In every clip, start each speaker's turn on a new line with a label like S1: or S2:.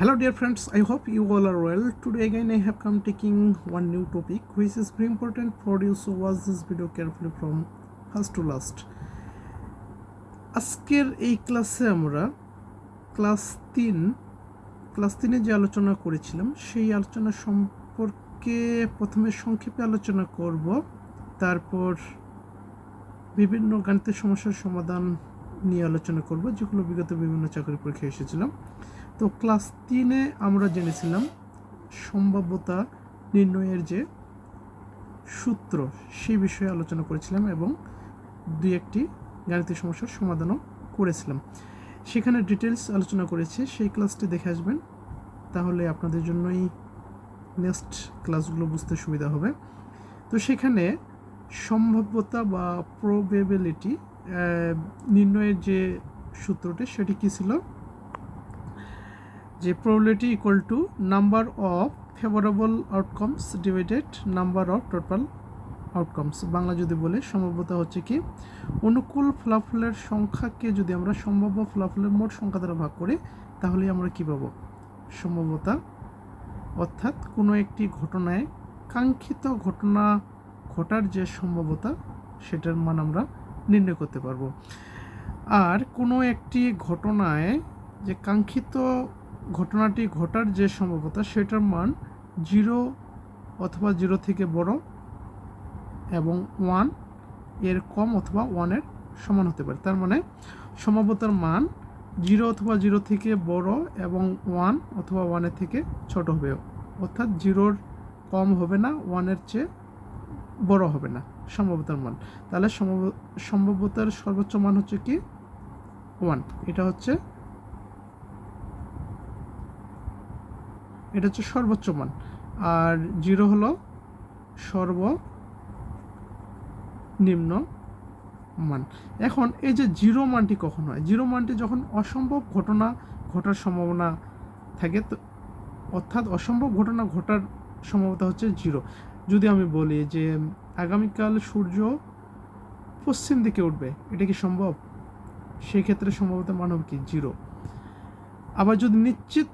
S1: Hello dear friends, I hope you all are well. Today again I have come taking one new topic which is very important for you so watch this video carefully from first to last. আজকের এই ক্লাসে আমরা class তিন class তিনে যে আলোচনা করেছিলাম সেই আলোচনা সম্পর্কে প্রথমে সংক্ষেপে আলোচনা করব তারপর বিভিন্ন গাণিতিক সমস্যার সমাধান নিয়ে আলোচনা করব যেগুলো বিগত বিভিন্ন চাকরি পরীক্ষায় এসেছিলাম তো ক্লাস তিনে আমরা জেনেছিলাম সম্ভাব্যতা নির্ণয়ের যে সূত্র, সেই বিষয়ে আলোচনা করেছিলাম এবং দুই একটি গাণিতিক সমস্যার সমাধানও করেছিলাম। সেখানে ডিটেলস আলোচনা করেছি, সেই ক্লাসটি দেখে আসবেন। তাহলে আপনাদের জন্যই নেক্সট ক্লাসগুলো বুঝতে সুবিধা হবে। তো সেখানে সম্ভাব্যতা বা প্রবেবিলিটি নির্ণয়ের যে সূত্রটি, সেটি কী ছিল? যে probability equal to number of favourable outcomes divided number of total outcomes Bangla যদি বলে, সম্ভাব্যতা হচ্ছে কি? অনুকূল ফলাফলের সংখ্যাকে যদি আমরা সম্ভাব্য ফলাফলের মোট সংখ্যা দ্বারা ভাগ করি, তাহলে আমরা কী পাবো? সম্ভাব্যতা। অর্থাৎ কোনো একটি ঘটনায় কাঙ্ক্ষিত ঘটনা ঘটার যে সম্ভাব্যতা, সেটার মান আমরা নির্ণয় করতে পারব। আর কোনো একটি ঘটনায় যে কাঙ্ক্ষিত ঘটনাটি ঘটার যে সম্ভাব্যতা, সেটার মান জিরো অথবা জিরো থেকে বড় এবং ওয়ানের কম অথবা ওয়ানের সমান হতে পারে। তার মানে সম্ভাব্যতার মান জিরো অথবা জিরো থেকে বড় এবং ওয়ান অথবা ওয়ানের থেকে ছোট হবে। অর্থাৎ জিরোর কম হবে না, ওয়ানের চেয়ে বড় হবে না সম্ভাব্যতার মান। তাহলে সম্ভাব্যতার সর্বোচ্চ মান হচ্ছে কি? ওয়ান। এটা হচ্ছে এটা হচ্ছে সর্বোচ্চ মান। আর জিরো হলো সর্ব নিম্ন মান। এখন এই যে জিরো মানটি কখন হয়? জিরো মানটি যখন অসম্ভব ঘটনা ঘটার সম্ভাবনা থাকে, তো অর্থাৎ অসম্ভব ঘটনা ঘটার সম্ভাবনা হচ্ছে জিরো। যদি আমি বলি যে আগামীকাল সূর্য পশ্চিম দিকে উঠবে, এটা কি সম্ভব? সেই ক্ষেত্রে সম্ভবত মান হবে কি? জিরো। আবার যদি নিশ্চিত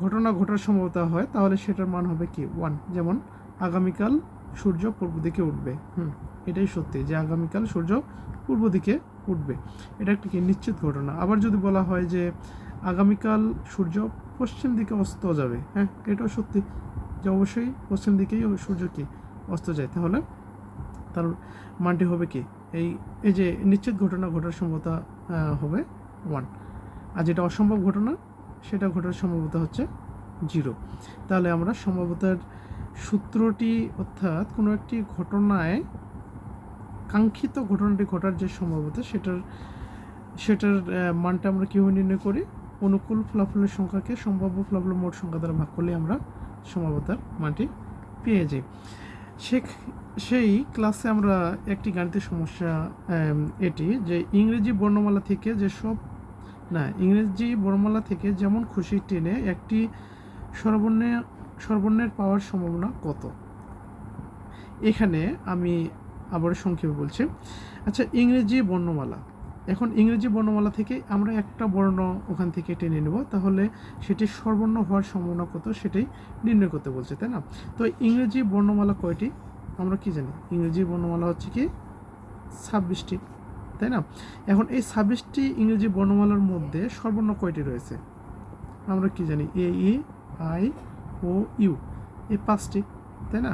S1: ঘটনা ঘটার সম্ভাবনা হয় তাহলে সেটার মান হবে কি? ওয়ান যেমন আগামীকাল সূর্য পূর্ব দিকে উঠবে। হুম এটাই সত্যি যে আগামীকাল সূর্য পূর্ব দিকে উঠবে। এটা একটি কি? নিশ্চিত ঘটনা। আবার যদি বলা হয় যে আগামীকাল সূর্য পশ্চিম দিকে অস্ত যাবে হ্যাঁ এটাও সত্যি যে অবশ্যই পশ্চিম দিকেই সূর্য কি? অস্ত যায়। তাহলে তার মানটি হবে কি? এই এই যে নিশ্চিত ঘটনা ঘটার সম্ভাবনা আহ, হবে ওয়ান আর যেটা অসম্ভব ঘটনা, সেটা ঘটার সম্ভাবতা হচ্ছে জিরো। তাহলে আমরা সম্ভাবতার সূত্রটি অর্থাৎ কোনো একটি ঘটনায় কাঙ্ক্ষিত ঘটনাটি ঘটার যে সম্ভাবতা, সেটার সেটার মানটা আমরা কীভাবে নির্ণয় করি? অনুকূল ফলাফলের সংখ্যাকে সম্ভাব্য ফলাফলের মোট সংখ্যা দ্বারা ভাগ করলে আমরা সম্ভাবতার মানটি পেয়ে যাই। সে সেই ক্লাসে আমরা একটি গাণিতিক সমস্যা এটি যে ইংরেজি বর্ণমালা থেকে যেসব না, ইংরেজি বর্ণমালা থেকে যেমন খুশি টেনে, একটি স্বরবর্ণে, স্বরবর্ণের পাওয়ার সম্ভাবনা কত? এখানে আমি আবার সংক্ষেপে বলছি। আচ্ছা ইংরেজি বর্ণমালা। এখন ইংরেজি বর্ণমালা থেকে আমরা একটা বর্ণ ওখান থেকে টেনে নেব, তাহলে সেটি সর্বর্ণ হওয়ার সম্ভাবনা কত সেটাই নির্ণয় করতে বলছে, তাই না? তো ইংরেজি বর্ণমালা কয়টি? আমরা কি জানি? ইংরেজি বর্ণমালা হচ্ছে কি ছাব্বিশটি। তাই না? এখন এই ছাব্বিশটি ইংরেজি বর্ণমালার মধ্যে সর্বর্ণ কয়টি রয়েছে? আমরা কি জানি? এ ই আই ও ইউ এই পাঁচটি, তাই না?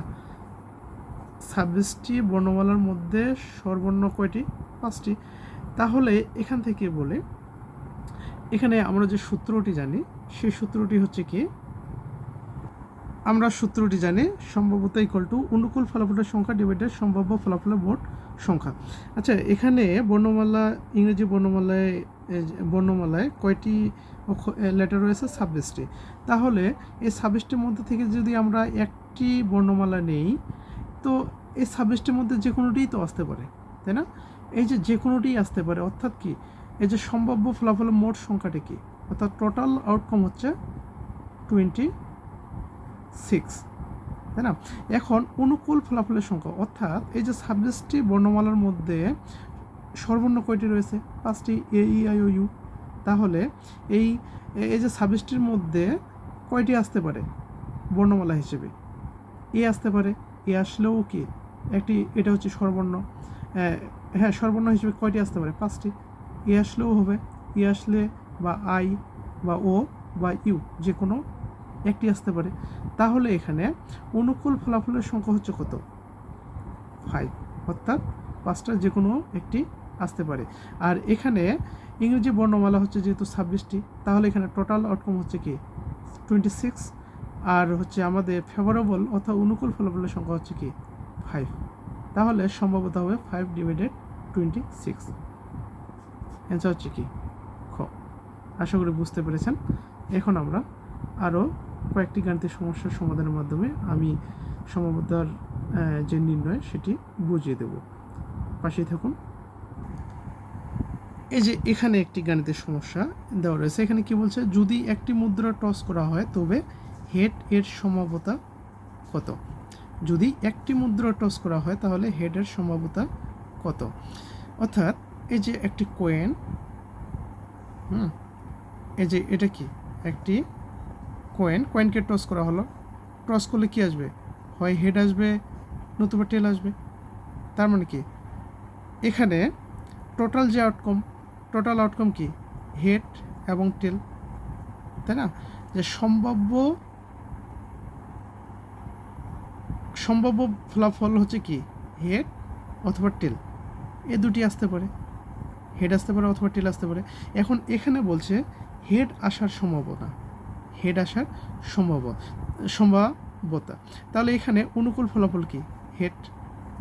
S1: ছাব্বিশটি বর্ণমালার মধ্যে সর্বর্ণ কয়টি? পাঁচটি। তাহলে এখান থেকে বলে, এখানে আমরা যে সূত্রটি জানি, সেই সূত্রটি হচ্ছে কি? আমরা সূত্রটি জানি সম্ভাব্যতা ইকুয়াল টু অনুকূল ফলাফলের সংখ্যা ডিভাইডেড সম্ভাব্য ফলাফলের মোট সংখ্যা। আচ্ছা এখানে বর্ণমালা, ইংরেজি বর্ণমালায় বর্ণমালায় কয়টি লেটার রয়েছে? ছাব্বিশটি। তাহলে এই ছাব্বিশটির মধ্যে থেকে যদি আমরা একটি বর্ণমালা নেই, তো এই ছাব্বিশটির মধ্যে যে কোনোটিই তো আসতে পারে, তাই না? এই যে যে কোনোটিই আসতে পারে, অর্থাৎ কি? এই যে সম্ভাব্য ফলাফলের মোট সংখ্যাটি কি? অর্থাৎ টোটাল আউটকাম হচ্ছে টোয়েন্টি সিক্স তাই না? এখন অনুকূল ফলাফলের সংখ্যা, অর্থাৎ এই যে ছাব্বিশটি বর্ণমালার মধ্যে সর্বর্ণ কয়টি রয়েছে? পাঁচটি এ ই আই ও ইউ তাহলে এই এই যে ছাব্বিশটির মধ্যে কয়টি আসতে পারে? বর্ণমালা হিসেবে। এ আসতে পারে এ আসলেও কি? একটি, এটা হচ্ছে সর্বর্ণ হ্যাঁ সর্বর্ণ হিসেবে কয়টি আসতে পারে? পাঁচটি। এ আসলেও হবে এ আসলে বা আই বা ও বা ইউ যে কোনো একটি আসতে পারে। তাহলে এখানে অনুকূল ফলাফলের সংখ্যা হচ্ছে কত? ফাইভ অর্থাৎ পাঁচটা যে কোনো একটি আসতে পারে। আর এখানে ইংরেজি বর্ণমালা হচ্ছে যেহেতু ছাব্বিশটি, তাহলে এখানে টোটাল আউটকাম হচ্ছে কি? টোয়েন্টি সিক্স আর হচ্ছে আমাদের ফেভারেবল অর্থাৎ অনুকূল ফলাফলের সংখ্যা হচ্ছে কি? ফাইভ তাহলে সম্ভবত হবে five divided twenty six answer হচ্ছে কি? খ। আশা করি বুঝতে পেরেছেন। এখন আমরা আরও কয়েকটি গাণিতিক সমস্যার সমাধানের মাধ্যমে আমি সমবতার যে নির্ণয় সেটি বুঝিয়ে দেব। পাশেই থাকুন। এই যে এখানে একটি গাণিতিক সমস্যা দেওয়া রয়েছে, এখানে কি বলছে? যদি একটি মুদ্রা টস করা হয়, তবে হেড এর সম্ভাব্যতা কত? যদি একটি মুদ্রা টস করা হয়, তাহলে হেডের সম্ভাব্যতা কত? অর্থাৎ এই যে একটি কোয়েন হুম, এই যে এটা কি? একটি কয়েন কয়েনকে টস করা হলো। টস করলে কী আসবে? হয় হেড আসবে, নতুবা টেল আসবে। তার মানে কি? এখানে টোটাল যে আউটকাম টোটাল আউটকাম কি? হেড এবং টেল তাই না? যে সম্ভাব্য সম্ভাব্য ফলাফল হচ্ছে কি? হেড অথবা টেল এ দুটি আসতে পারে। হেড আসতে পারে অথবা টেল আসতে পারে। এখন এখানে বলছে হেড আসার সম্ভাবনা। হেড আসার সম্ভাব সম্ভাব্যতা তাহলে এখানে অনুকূল ফলাফল কি? হেড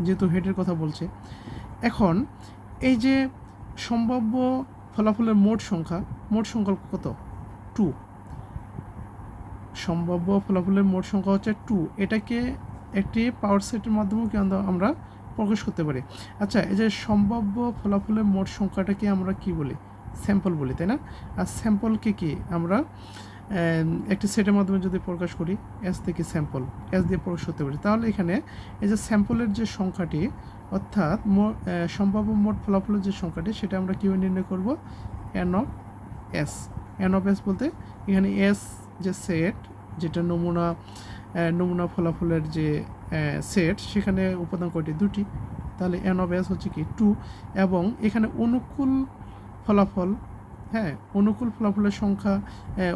S1: যেহেতু হেডের কথা বলছে। এখন এই যে সম্ভাব্য ফলাফলের মোট সংখ্যা মোট সংখ্যা কত? টু। সম্ভাব্য ফলাফলের মোট সংখ্যা হচ্ছে টু। এটাকে একটি পাওয়ার সেটের মাধ্যমেও কি আমরা- প্রকাশ করতে পারি। আচ্ছা এই যে সম্ভাব্য ফলাফলের মোট সংখ্যাটাকে আমরা কি বলি? স্যাম্পল বলি তাই না? আর স্যাম্পলকে কি আমরা আম, একটি সেটের মাধ্যমে যদি প্রকাশ করি এস থেকে স্যাম্পল এস দিয়ে প্রকাশ করতে পারি, তাহলে এখানে এই যে স্যাম্পলের যে সংখ্যাটি, অর্থাৎ সম্ভাব্য মোট ফলাফলের যে সংখ্যাটি, সেটা আমরা কীভাবে নির্ণয় করব? N of S N of S বলতে এখানে এস যে সেট যেটা নমুনা নমুনা ফলাফলের যে সেট সেখানে উপাদান কয়টি? দুটি। তাহলে এন অফ এস হচ্ছে কি? টু এবং এখানে অনুকূল ফলাফল হ্যাঁ অনুকূল ফলাফলের সংখ্যা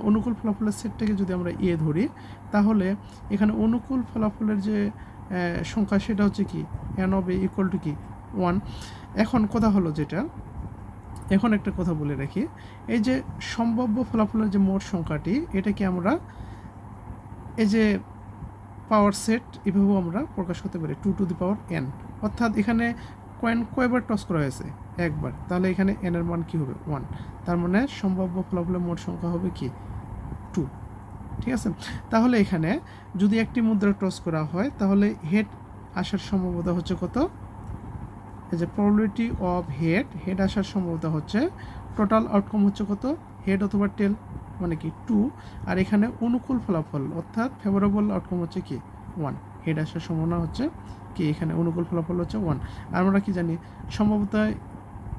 S1: অনুকূল ফলাফলের সেটটাকে যদি আমরা এ ধরি, তাহলে এখানে অনুকূল ফলাফলের যে সংখ্যা সেটা হচ্ছে কি? N of A equal to কি? ওয়ান এখন কথা হলো যেটা, এখন একটা কথা বলে রাখি, এই যে সম্ভাব্য ফলাফলের যে মোট সংখ্যাটি, এটাকে আমরা, এই যে পাওয়ার সেট এভাবেও আমরা প্রকাশ করতে পারি two to the power N অর্থাৎ এখানে কয়েন কয়বার টস করা হয়েছে? একবার। তাহলে এখানে এন এর মান কী হবে? ওয়ান তার মানে সম্ভাব্য ফলাফলের মোট সংখ্যা হবে কি? টু ঠিক আছে? তাহলে এখানে যদি একটি মুদ্রা টস করা হয়, তাহলে হেড আসার সম্ভাবনা হচ্ছে কত? এই যে প্রবাবিলিটি অফ হেড হেড আসার সম্ভাবনা হচ্ছে টোটাল আউটকাম হচ্ছে কত? হেড অথবা টেল মানে কি? টু আর এখানে অনুকূল ফলাফল অর্থাৎ ফেভারেবল আউটকাম হচ্ছে কি? ওয়ান হেড আসার সম্ভাবনা হচ্ছে কি? এখানে অনুকূল ফলাফল হচ্ছে ওয়ান আর আমরা কি জানি? সম্ভাবতা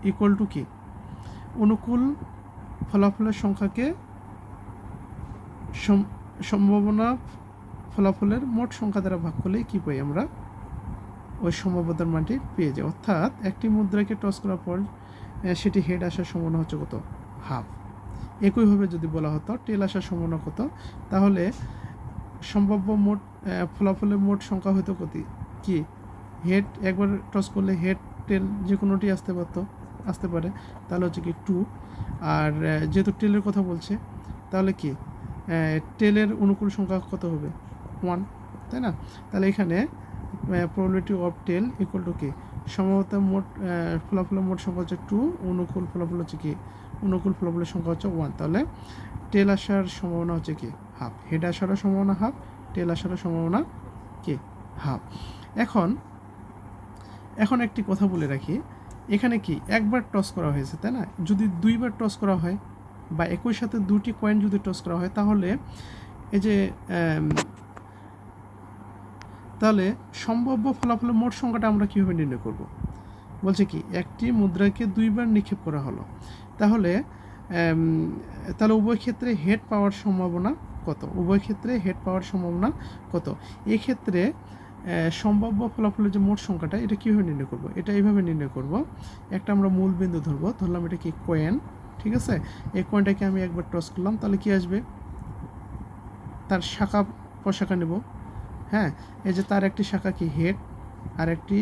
S1: ইকুয়াল টু কি অনুকূল ফলাফলের সংখ্যাকে সম- সম্ভাবনা ফলাফলের মোট সংখ্যা দ্বারা ভাগ করলেই কী পাই আমরা? ওই সম্ভাব্যতার মানটি পেয়ে যাই। অর্থাৎ একটি মুদ্রাকে টস করার পর সেটি হেড আসার সম্ভাবনা হচ্ছে কত? হাফ একইভাবে যদি বলা হতো টেল আসার সম্ভাবনা কত? তাহলে সম্ভাব্য মোট ফলাফলের মোট সংখ্যা হতো কত? কি? হেড একবার টস করলে হেড টেল যে কোনোটি আসতে পারতো। আসতে পারে, তাহলে হচ্ছে কি টু আর যেহেতু টেলের কথা বলছে, তাহলে কি? টেলের অনুকূল সংখ্যা কত হবে? ওয়ান তাই না? তাহলে এখানে probability of tail equal to কি? সম্ভবত মোট ফলাফলের মোট সংখ্যা হচ্ছে টু অনুকূল ফলাফল হচ্ছে কি? অনুকূল ফলাফলের সংখ্যা হচ্ছে ওয়ান তাহলে টেল আসার সম্ভাবনা হচ্ছে কি? হাফ হেড আসারও সম্ভাবনা হাফ টেল আসারও সম্ভাবনা কি? হাফ এখন এখন একটি কথা বলে রাখি। এখানে কি একবার টস করা হয়েছে, তাই না? যদি দুইবার টস করা হয় বা একই সাথে দুটি কয়েন যদি টস করা হয়, তাহলে এই যে তাহলে সম্ভাব্য ফলাফলের মোট সংখ্যাটা আমরা কীভাবে নির্ণয় করব? বলছে কি, একটি মুদ্রাকে দুইবার নিক্ষেপ করা হলো। তাহলে তাহলে উভয় ক্ষেত্রে হেড পাওয়ার সম্ভাবনা কত? উভয় ক্ষেত্রে হেড পাওয়ার সম্ভাবনা কত? এক্ষেত্রে সম্ভাব্য ফলাফলের যে মোট সংখ্যাটা, এটা কীভাবে নির্ণয় করব? এটা এইভাবে নির্ণয় করব। একটা আমরা মূল বিন্দু ধরবো, ধরলাম এটা কি কয়েন ঠিক আছে? এই কয়েনটাকে আমি একবার টস করলাম, তাহলে কি আসবে? তার শাখা প্রশাখা নেব হ্যাঁ? এই যে তার একটি শাখা কি হেড আর একটি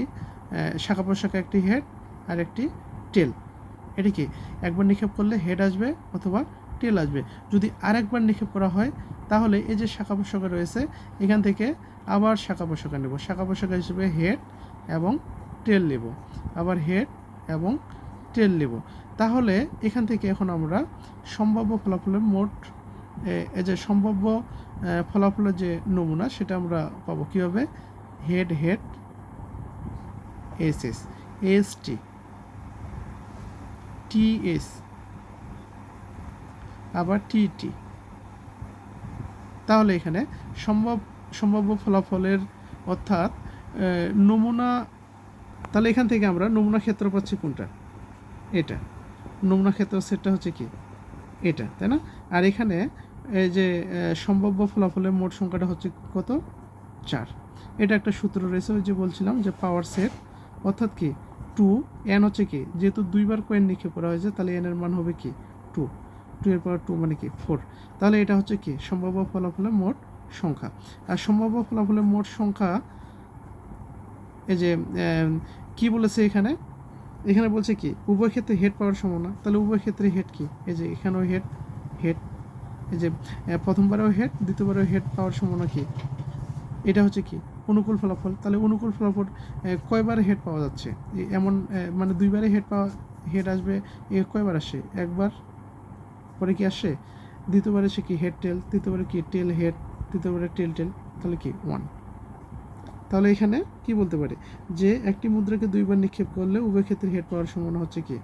S1: শাখা প্রশাখা একটি হেড আর একটি টেল এটা কি? একবার নিক্ষেপ করলে হেড আসবে অথবা টেল আসবে। যদি আরেকবার নিক্ষেপ করা হয়, তাহলে এই যে শাখা প্রশাখা রয়েছে, এখান থেকে আবার শাখা প্রশাখা নেব। শাখা প্রশাখা হিসেবে হেড এবং টেল নেব। আবার হেড এবং টেল নেব। তাহলে এখান থেকে এখন আমরা সম্ভাব্য ফলাফলের মোট যে সম্ভাব্য ফলাফলের যে নমুনা, সেটা আমরা পাবো কীভাবে? Head head S S S T T S আবার টি টি তাহলে এখানে সম্ভব সম্ভাব্য ফলাফলের অর্থাৎ নমুনা, তাহলে এখান থেকে আমরা নমুনা ক্ষেত্র পাচ্ছি কোনটা? এটা। নমুনা ক্ষেত্র সেটটা হচ্ছে কি? এটা, তাই না? আর এখানে এই যে সম্ভাব্য ফলাফলের মোট সংখ্যাটা হচ্ছে কত? চার। এটা একটা সূত্র রয়েছে, ওই যে বলছিলাম যে পাওয়ার সেট অর্থাৎ কি? টু এন হচ্ছে কি? যেহেতু দুইবার কয়েন নিক্ষেপ করা হয়েছে, তাহলে এন এর মান হবে কি? টু টু এর পাওয়ার টু মানে কি? ফোর তাহলে এটা হচ্ছে কি? সম্ভাব্য ফলাফলের মোট সংখ্যা। আর সম্ভাব্য ফলাফলের মোট সংখ্যা, এই যে কি বলেছে এখানে? এখানে বলছে কি, উভয় ক্ষেত্রে হেড পাওয়ার সম্ভাবনা। তাহলে উভয় ক্ষেত্রে হেড কি? এই যে, এখানেও হেড হেড এই যে প্রথমবারেও হেড দ্বিতীয়বারেও হেড পাওয়ার সম্ভাবনা কি? এটা হচ্ছে কি, অনুকূল ফলাফল। তাহলে অনুকূল ফলাফল কয়বার হেড পাওয়া যাচ্ছে? এমন মানে দুইবারে হেড পাওয়া হেড আসবে, এ, কয়বার আসে? একবার? পরে কি আসে? দ্বিতীয়বারে সে কি হেড টেল তৃতীয়বারে কি টেল হেড তৃতীয়বারে টেল টেল, তাহলে কি? ওয়ান তাহলে এখানে কি বলতে পারি? যে একটি মুদ্রাকে দুইবার নিক্ষেপ করলে উভয় ক্ষেত্রে হেড পাওয়ার সম্ভাবনা হচ্ছে কি?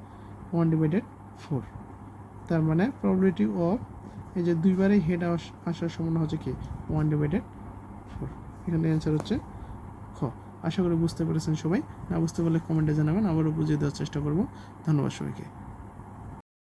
S1: ওয়ান ডিভাইডেড ফোর তার মানে প্রবাবিলিটি অফ এই যে দুইবারই হেড আসার সম্ভাবনা হচ্ছে কি? ওয়ান ডিভাইডেড ফোর এখানে অ্যান্সার হচ্ছে খ। আশা করি বুঝতে পেরেছেন সবাই। না বুঝতে পারলে কমেন্টে জানাবেন। আবারও বুঝিয়ে দেওয়ার চেষ্টা করব। ধন্যবাদ সবাইকে।